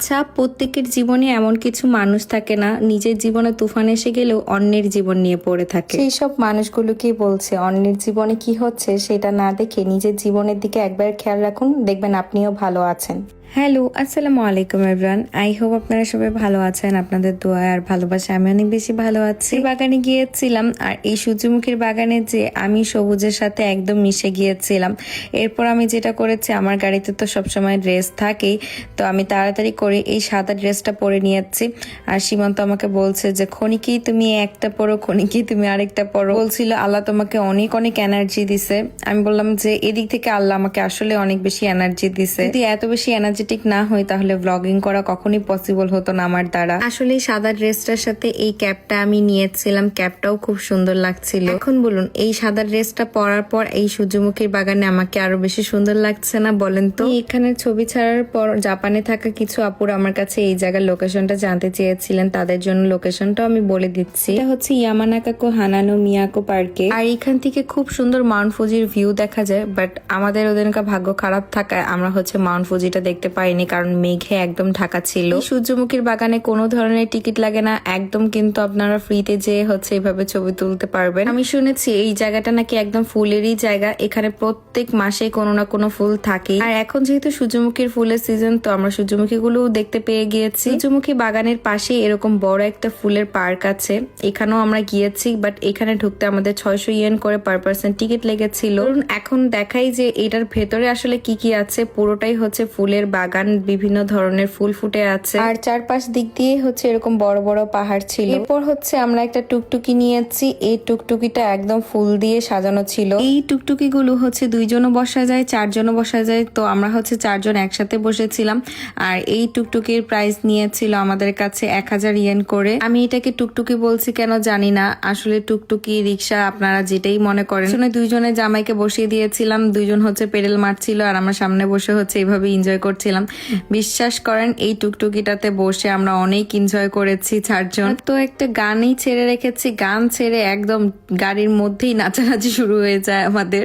আচ্ছা প্রত্যেকের জীবনে এমন কিছু মানুষ থাকে না, নিজের জীবনে তুফান এসে গেলেও অন্যের জীবন নিয়ে পড়ে থাকে। সেই সব মানুষগুলোকেই বলছে? অন্যের জীবনে কি হচ্ছে, সেটা না দেখে নিজের জীবনের দিকে একবার খেয়াল রাখুন, দেখবেন আপনিও ভালো আছেন। হ্যালো আসসালামু আলাইকুম এভরান আই হোপ আপনারা সবাই ভালো আছেন, আপনাদের দোয়া আর ভালোবাসা আমি অনেক বেশি ভালো আছি। বাগানে গিয়েছিলাম, আর এই সূর্যমুখীর বাগানে যে আমি সবুজের সাথে একদম মিশে গিয়েছিলাম, এরপর আমি যেটা করেছি, আমার গাড়িতে তো সবসময় ড্রেস থাকেই, তো আমি তাড়াতাড়ি করে এই সাদা ড্রেসটা পরে নিয়েছি। আর সীমান্ত আমাকে বলছে যে ক্ষণিকেই তুমি একটা পরো ক্ষণিকেই তুমি আরেকটা পরো। বলছিল, আল্লাহ তোমাকে অনেক অনেক এনার্জি দিছে। আমি বললাম যে, এদিক থেকে আল্লাহ আমাকে আসলে অনেক বেশি এনার্জি দিছে। এত বেশি এনার্জেটিক না হই তাহলে ব্লগিং করা কখনই পসিবল হতো না আমার দ্বারা। আসলে সাদা ড্রেসটার সাথে এই ক্যাপটা আমি নিয়েছিলাম ক্যাপটাও খুব সুন্দর লাগছিল। এখন বলুন এই সাদা ড্রেসটা পরার পর এই সূর্যমুখীর বাগানে আমাকে আরও বেশি সুন্দর লাগছে না বলেন তো? এখানে ছবি ছাড়ার পর জাপানে থাকা কিছু আপুর আমার কাছে এই জায়গার লোকেশনটা জানতে চেয়েছিলেন তাদের জন্য লোকেশনটাও আমি বলে দিচ্ছি। এটা হচ্ছে ইয়ামানাকাকো হানানো মিয়াকো পার্কে আর এখান থেকে খুব সুন্দর মাউন্ট ফুজির ভিউ দেখা যায় বাট আমাদের ওদেরকার ভাগ্য খারাপ থাকায় আমরা হচ্ছে মাউন্ট ফুজিটা দেখতে পাইনি কারণ মেঘে একদম ঢাকা ছিল। সূর্যমুখীর বাগানে কোনো ধরনের টিকিট লাগে না, একদম কিন্তু আপনারা ফ্রিতে যেয়ে হচ্ছে এভাবে ছবি তুলতে পারবেন। আমি শুনেছি এই জায়গাটা নাকি একদম ফুলেরই জায়গা, এখানে প্রত্যেক মাসে কোনো না কোনো ফুল থাকে। আর এখন যেহেতু সূর্যমুখীর ফুলের সিজন তো আমরা সূর্যমুখী গুলোও দেখতে পেয়ে গিয়েছি। সূর্যমুখী বাগানের পাশে এরকম বড় একটা ফুলের পার্ক আছে, এখানেও আমরা গিয়েছি বাট এখানে ঢুকতে আমাদের ছয়শো ইয়েন করে পার পার্সন টিকিট লেগেছিল। এখন দেখাই যে এটার ভেতরে আসলে কি কি আছে, পুরোটাই হচ্ছে ফুলের বাগান বিভিন্ন ধরনের ফুল ফুটে আছে। আর চারপাশ দিক দিয়ে হচ্ছে এরকম বড় বড় পাহাড় ছিল। এরপর হচ্ছে আমরা একটা টুকটুকি নিয়েছি। এই টুকটুকিটা একদম ফুল দিয়ে সাজানো ছিল। এই টুকটুকি গুলো হচ্ছে দুইজনও বসা যায়, চারজনও বসা যায়। তো আমরা হচ্ছে চারজন একসাথে বসেছিলাম। আর এই টুকটুকির প্রাইস নিয়েছিল আমাদের কাছে এক হাজার ইয়েন করে। আমি এটাকে টুকটুকি বলছি কেন জানি না। আসলে টুকটুকি, রিক্সা আপনারা যেটাই মনে করেন। শুনে দুইজনে জামাইকে বসিয়ে দিয়েছিলাম। দুইজন হচ্ছে পেডেল মারছিল আর আমরা সামনে বসে হচ্ছে এইভাবে এনজয় করছিলাম। বিশ্বাস করেন, এই টুকটুকিটাতে বসে আমরা অনেক এনজয় করেছি, চারজন। তো একটা গানই ছেড়ে রেখেছি, গান ছেড়ে একদম গাড়ির মধ্যেই নাচানাচি শুরু হয়ে যায় আমাদের।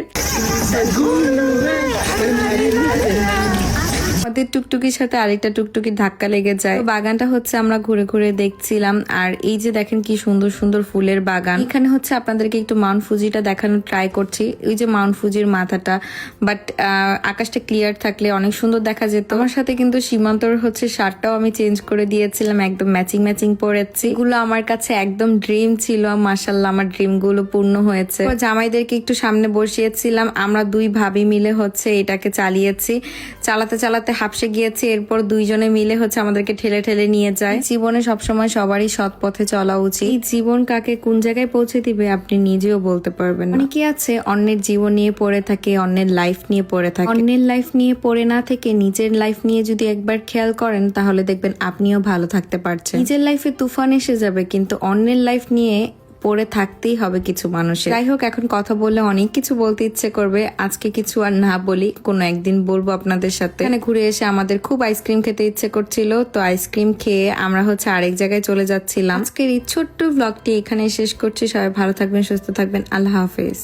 আমাদের টুকটুকির সাথে আরেকটা টুকটুকির ধাক্কা লেগে যায়। বাগানটা হচ্ছে আমরা ঘুরে ঘুরে দেখছিলাম। আর এই যে দেখেন কি সুন্দর সুন্দর ফুলের বাগান। এখানে হচ্ছে আপনাদেরকে একটু মাউন্ট ফুজিটা দেখানোর ট্রাই করছি। ওই যে মাউন্ট ফুজির মাথাটা। বাট আকাশটা ক্লিয়ার থাকলে অনেক সুন্দর দেখা যেত। আমার সাথে কিন্তু সীমান্তর হচ্ছে শার্টটাও আমি চেঞ্জ করে দিয়েছিলাম। একদম ম্যাচিং ম্যাচিং পরেছি। এগুলো আমার কাছে একদম ড্রিম ছিল। মাসাল্লাহ আমার ড্রিমগুলো পূর্ণ হয়েছে। জামাইদেরকে একটু সামনে বসিয়েছিলাম। আমরা দুই ভাবি মিলে হচ্ছে এটাকে চালিয়েছি। চালাতে চালাতে হাফসে গিয়েছি, এরপর দুইজনে মিলে হচ্ছে আমাদেরকে ঠেলে ঠেলে নিয়ে যায়। জীবনে সবসময় সবারই সৎ পথে চলা উচিত। জীবন কাকে কোন জায়গায় পৌঁছে দিবে আপনি নিজেও বলতে পারবেন। অনেকে আছে, অন্যের জীবন নিয়ে পড়ে থাকে, অন্যের লাইফ নিয়ে পড়ে থাকে। অন্যের লাইফ নিয়ে পড়ে না থেকে নিজের লাইফ নিয়ে যদি একবার খেয়াল করেন, তাহলে দেখবেন আপনিও ভালো থাকতে পারছেন। নিজের লাইফে তুফান এসে যাবে, কিন্তু অন্যের লাইফ নিয়ে পড়ে থাকতেই হবে কিছু মানুষের। যাই হোক এখন কথা বললে অনেক কিছু বলতে ইচ্ছে করবে। আজকে কিছু আর না বলি, কোনো একদিন বলব আপনাদের সাথে। এখানে ঘুরে এসে আমাদের খুব আইসক্রিম খেতে ইচ্ছে করছিল, তো আইসক্রিম খেয়ে আমরা হচ্ছে আরেক জায়গায় চলে যাচ্ছিলাম। আজকের এই ছোট্ট ব্লগটি এখানে শেষ করছি। সবাই ভালো থাকবেন, সুস্থ থাকবেন। আল্লাহ হাফেজ।